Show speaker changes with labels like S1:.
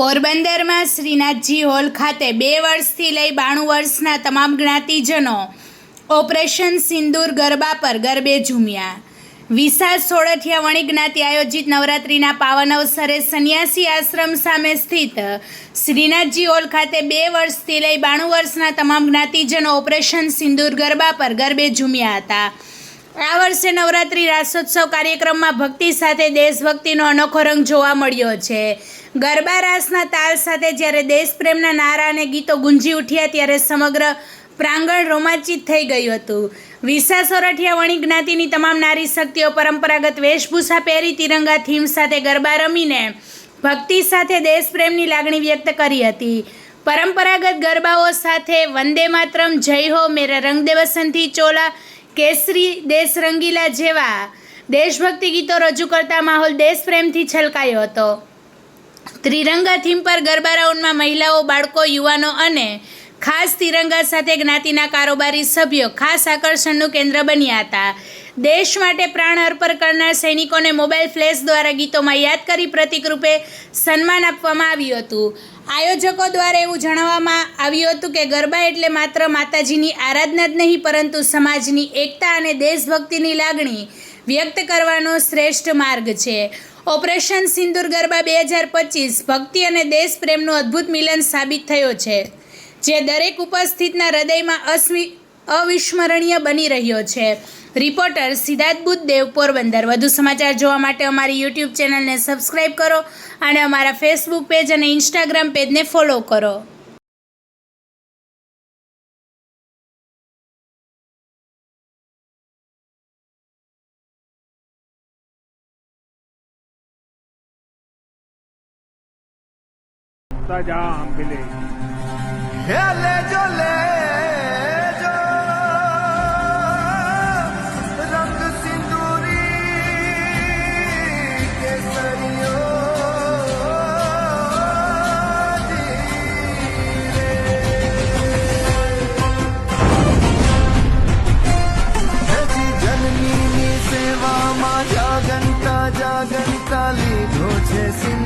S1: પોરબંદરમાં શ્રીનાથજી હોલ ખાતે બે વર્ષથી લઈ બાણું વર્ષના તમામ જ્ઞાતિજનો ઓપરેશન સિંદૂર ગરબા પર ગરબે ઝૂમ્યા. વિશાળ સોળઠિયા વણી જ્ઞાતિ આયોજિત નવરાત્રિના પાવન અવસરે સંન્યાસી આશ્રમ સામે સ્થિત શ્રીનાથજી હોલ ખાતે બે વર્ષથી લઈ બાણું વર્ષના તમામ જ્ઞાતિજનો ઓપરેશન સિંદૂર ગરબા પર ગરબે ઝૂમ્યા હતા. આ વર્ષે નવરાત્રિ રાસોત્સવ કાર્યક્રમમાં ભક્તિ સાથે દેશભક્તિનો અનોખો રંગ જોવા મળ્યો છે. ગરબા રાસના તાલ સાથે જ્યારે દેશપ્રેમના નારા અને ગીતો ગુંજી ઉઠ્યા ત્યારે સમગ્ર પ્રાંગણ રોમાંચિત થઈ ગયું હતું. વિસા સોરઠિયા વણી જ્ઞાતિની તમામ નારી શક્તિઓ પરંપરાગત વેશભૂષા પહેરી તિરંગા થીમ સાથે ગરબા રમીને ભક્તિ સાથે દેશપ્રેમની લાગણી વ્યક્ત કરી હતી. પરંપરાગત ગરબાઓ સાથે વંદે માતરમ, જય હો, મેરા રંગ દે ચોલા કેસરી દેશ રંગીલા જેવા દેશભક્તિ ગીતો રજૂ કરતા માહોલ દેશપ્રેમથી છલકાયો હતો. ત્રિરંગા થીમ પર ગરબા રાઉન્ડમાં મહિલાઓ, બાળકો, યુવાનો અને ખાસ તિરંગા સાથે જ્ઞાતિના કારોબારી સભ્યો ખાસ આકર્ષણનું કેન્દ્ર બન્યા હતા. દેશ માટે પ્રાણ અર્પણ કરનાર સૈનિકોને મોબાઈલ ફ્લેશ દ્વારા ગીતોમાં યાદ કરી પ્રતિકરૂપે સન્માન આપવામાં આવ્યું હતું. આયોજકો દ્વારા એવું જણાવવામાં આવ્યું હતું કે ગરબા એટલે માત્ર માતાજીની આરાધના જ નહીં, પરંતુ સમાજની એકતા અને દેશભક્તિની લાગણી વ્યક્ત કરવાનો શ્રેષ્ઠ માર્ગ છે. ઓપરેશન સિંદૂર ગરબા બે હજાર પચીસ ભક્તિ અને દેશ પ્રેમનું અદ્ભુત મિલન સાબિત થયો છે. જે દરેક ઉપસ્થિતના હૃદયમાં અસ્મિ અવિસ્મરણીય બની રહ્યો છે. રિપોર્ટર સિદ્ધાર્થ બુદ્ધદેવ પોરબંદર વધુ સમાચાર જોવા માટે અમારી યુટ્યુબ ચેનલને સબસ્ક્રાઈબ કરો અને અમારા ફેસબુક પેજ અને ઇન્સ્ટાગ્રામ પેજને ફોલો કરો.
S2: જા આંબલે
S3: હે લેજો લેજો રંગ સિંદૂરી કેસરીઓ હજી જનનીની સેવામાં જાગંતા જાગંતા લીધો છે સિંદૂર